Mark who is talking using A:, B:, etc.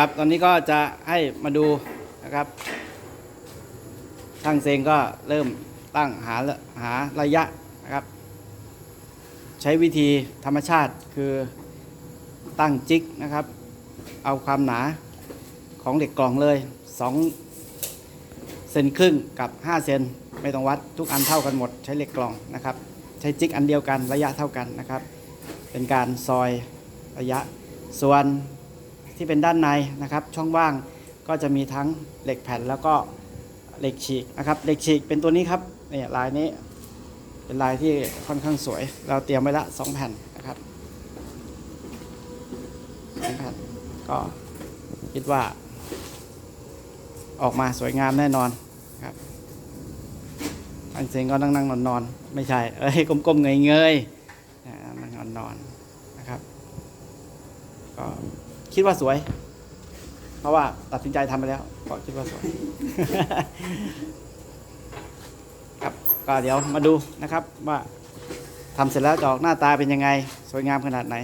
A: ครับ ตอนนี้ก็จะให้มาดูนะครับช่างเซงก็เริ่มตั้งหาหาระยะนะครับ ใช้วิธีธรรมชาติคือตั้งจิกนะครับ เอาความหนาของเหล็กกล่องเลย2เซนครึ่งกับ5เซนไม่ต้องวัดทุกอันเท่ากันหมด ใช้เหล็กกล่องนะครับ ใช้จิกอันเดียวกันระยะเท่ากันนะครับ เป็นการซอยระยะส่วน ที่เป็นด้านในนะครับ ช่องว่างก็จะมีทั้งเหล็กแผ่นแล้วก็เหล็กฉีกนะครับเหล็กฉีกเป็นตัวนี้ครับเนี่ยลายนี้เป็นลายที่ค่อนข้างสวย เราเตรียมไว้ละสองแผ่นนะครับสองแผ่นก็คิดว่า ออกมาสวยงามแน่นอนครับทางเสียงก็นั่งนั่งนอนนอนๆไม่ใช่ เอ้ยกลมๆเงยเงยๆอ่านั่งนอนนอนๆนะครับก็ คิดว่าสวย เพราะว่าตัดสินใจทำไปแล้วก็คิดว่าสวย ครับก็เดี๋ยวมาดูนะครับว่าทำเสร็จแล้วจะออกหน้าตาเป็นยังไง สวยงามขนาดไหน